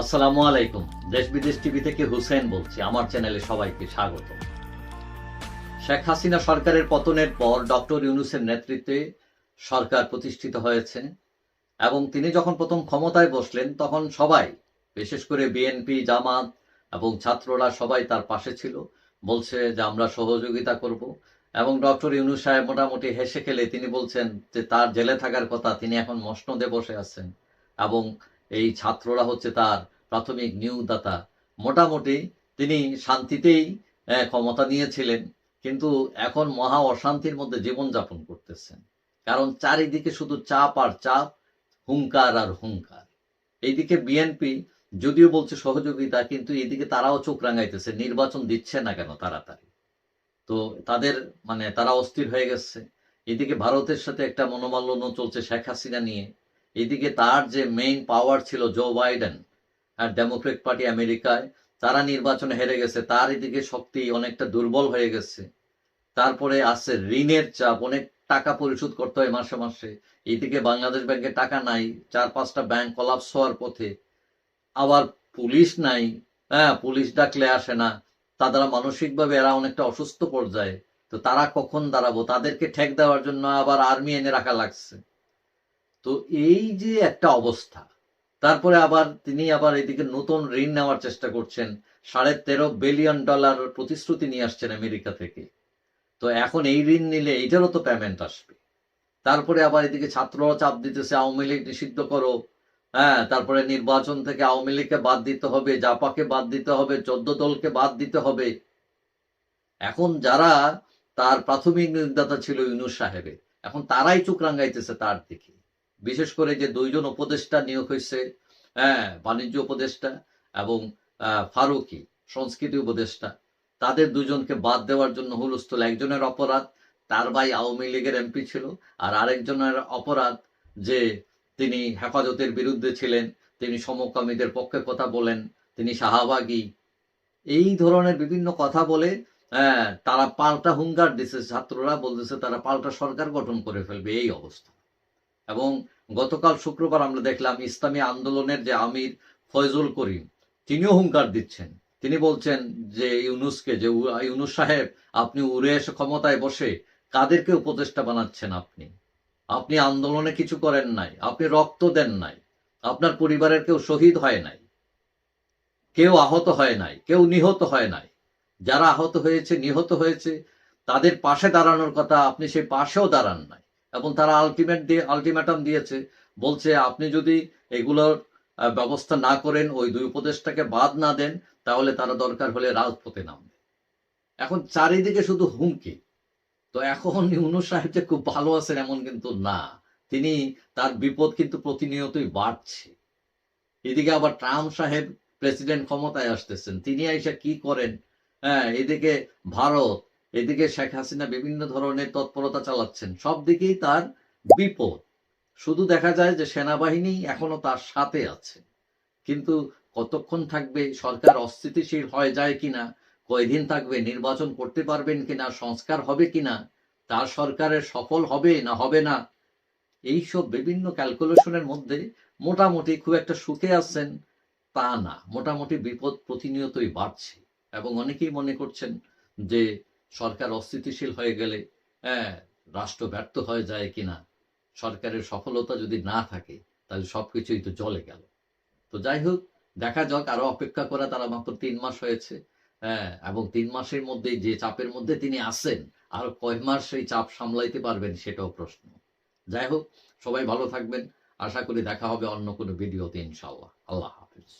আসসালামু আলাইকুম। দেশ বিদেশ টিভি থেকে হুসেন বলছি। আমার চ্যানেলে সবাইকে স্বাগত। শেখ হাসিনা সরকারের পতনের পর ডক্টর ইউনুসের নেতৃত্বে সরকার প্রতিষ্ঠিত হয়েছে এবং তিনি যখন প্রথম ক্ষমতায় বসলেন, তখন সবাই, বিশেষ করে বিএনপি, জামাত এবং ছাত্ররা সবাই তার পাশে ছিল, বলছে যে আমরা সহযোগিতা করব এবং ডক্টর ইউনুস সাহেব মোটামুটি হেসে খেলে তিনি বলছেন যে তার জেলে থাকার কথা তিনি এখন মসনদে বসে আছেন এবং এই ছাত্ররা হচ্ছে তার প্রাথমিক নিয়োগদাতা মোটামুটি তিনি শান্তিতেই ক্ষমতা নিয়েছিলেন, কিন্তু এখন মহা অশান্তির মধ্যে জীবনযাপন করতেছেন। কারণ চারিদিকে শুধু চাপ আর চাপ, হুঙ্কার আর হুঙ্কার। এইদিকে বিএনপি যদিও বলছে সহযোগিতা, কিন্তু এদিকে তারাও চোখ রাঙাইতেছে, নির্বাচন দিচ্ছে না কেন তাড়াতাড়ি? তো তাদের মানে তারা অস্থির হয়ে গেছে। এদিকে ভারতের সাথে একটা মনোমাল্যন্য চলছে শেখ হাসিনা নিয়ে। এদিকে তার যে মেইন পাওয়ার ছিল জো বাইডেন আর ডেমোক্রেট পার্টি আমেরিকায় তারা নির্বাচনে হেরে গেছে, তার এদিকে শক্তি অনেকটা দুর্বল হয়ে গেছে। তারপরে আছে ঋণের চাপ, অনেক টাকা পরিশোধ করতে হয় মাসে মাসে। এদিকে বাংলাদেশ ব্যাংকে টাকা নাই, চার পাঁচটা ব্যাংক কলাপস হওয়ার পথে। আবার পুলিশ নাই হ্যাঁ পুলিশ ডাকলে আসে না। তারা মানসিকভাবে এরা অনেকটা অসুস্থ পর্যায়ে। তো তারা কখন দাঁড়াবো? তাদেরকে ঠেক দেওয়ার জন্য আবার আর্মি এনে রাখা লাগছে। তো এই যে একটা অবস্থা, তারপরে আবার তিনি আবার এদিকে নতুন ঋণ নেওয়ার চেষ্টা করছেন, সাড়ে তেরো বিলিয়ন ডলার প্রতিশ্রুতি নিয়ে আসছেন আমেরিকা থেকে। তো এখন এই ঋণ নিলে এইটারও তো পেমেন্ট আসবে। তারপরে আবার এদিকে ছাত্ররা চাপ দিতেছে, আওয়ামী লীগ নিষিদ্ধ করো। হ্যাঁ তারপরে নির্বাচন থেকে আওয়ামী লীগকে বাদ দিতে হবে, জাপাকে বাদ দিতে হবে, চোদ্দ দলকে বাদ দিতে হবে। এখন যারা, তার প্রাথমিক নির্দাতা ছিল ইউনুস সাহেবের। এখন তারাই চোখ রাঙ্গাইতেছে তার দিকে। বিশেষ করে যে দুইজন উপদেষ্টা নিয়োগ হয়েছে হ্যাঁ বাণিজ্য উপদেষ্টা এবং ফারুকি, সংস্কৃতি উপদেষ্টা, তাদের দুজনকে বাদ দেওয়ার জন্য হুলস্থল। একজনের অপরাধ, তার ভাই আওয়ামী লীগের এমপি ছিল, আর আরেকজনের অপরাধ যে তিনি হেফাজতের বিরুদ্ধে ছিলেন, তিনি সমকামীদের পক্ষে কথা বলেন, তিনি শাহবাগী। এই ধরনের বিভিন্ন কথা বলে তারা পাল্টা হুঙ্গার দিছে, ছাত্ররা বলতেছে তারা পাল্টা সরকার গঠন করে ফেলবে, এই অবস্থা। এবং গতকাল শুক্রবার আমরা দেখলাম ইসলামী আন্দোলনের যে আমির ফয়জুল করিম, তিনিও হুঙ্কার দিচ্ছেন। তিনি বলছেন যে ইউনুসকে, যে ইউনুস সাহেব, আপনি উড়ে এসে ক্ষমতায় বসে কাদেরকে উপদেষ্টা বানাচ্ছেন আপনি? আপনি আন্দোলনে কিছু করেন নাই, আপনি রক্ত দেন নাই, আপনার পরিবারের কেউ শহীদ হয় নাই, কেউ আহত হয় নাই, কেউ নিহত হয় নাই। যারা আহত হয়েছে, নিহত হয়েছে, তাদের পাশে দাঁড়ানোর কথা আপনি সেই পাশেও দাঁড়ান নাই। এবং তারা আলটিমেট দিয়ে আলটিমেটাম দিয়েছে, বলছে আপনি যদি এগুলোর ব্যবস্থা না করেন, ওই দুই উপদেশটাকে বাদ না দেন, তাহলে তারা দরকার হলে রাজপথে নামবে। এখন চারিদিকে শুধু হুমকি। তো এখন ইউনুস সাহেব যে খুব ভালো আছেন এমন কিন্তু না। তিনি তার বিপদ কিন্তু প্রতিনিয়তই বাড়ছে। এদিকে আবার ট্রাম্প সাহেব প্রেসিডেন্ট ক্ষমতায় আসতেছেন। তিনি এসে কি করেন? হ্যাঁ এদিকে ভারত এদিকে শেখ হাসিনা বিভিন্ন ধরনের তৎপরতা চালাচ্ছেন। সব দিকেই তার বিপদ। শুধু দেখা যায় যে সেনাবাহিনী এখনও তার সাথে আছে। কিন্তু কতক্ষণ থাকবে, সরকার অস্থিতিশীল হয়ে যায় কিনা, কয়দিন থাকবে, নির্বাচন করতে পারবেন কিনা, সংস্কার হবে কিনা, তার সরকারের সফল হবে না হবে না, এইসব বিভিন্ন ক্যালকুলেশনের মধ্যে মোটামুটি খুব একটা সুখে আছেন তা না। মোটামুটি বিপদ প্রতিনিয়তই বাড়ছে। এবং অনেকেই মনে করছেন যে সরকার অস্থিতিশীল হয়ে গেলে হ্যাঁ রাষ্ট্র ব্যর্থ হয়ে যায় কিনা, সরকারের সফলতা যদি না থাকে, তাহলে সবকিছুই তো চলে গেল। তো যাই হোক, দেখা যাক, আরও অপেক্ষা করা তারা মাত্র তিন মাস হয়েছে হ্যাঁ এবং তিন মাসের মধ্যে যে চাপের মধ্যে তিনি আসেন আর কয় মাস সেই চাপ সামলাইতে পারবেন সেটাও প্রশ্ন। যাই হোক, সবাই ভালো থাকবেন। আশা করি দেখা হবে অন্য কোনো ভিডিওতে ইনশাল্লাহ আল্লাহ হাফিজ।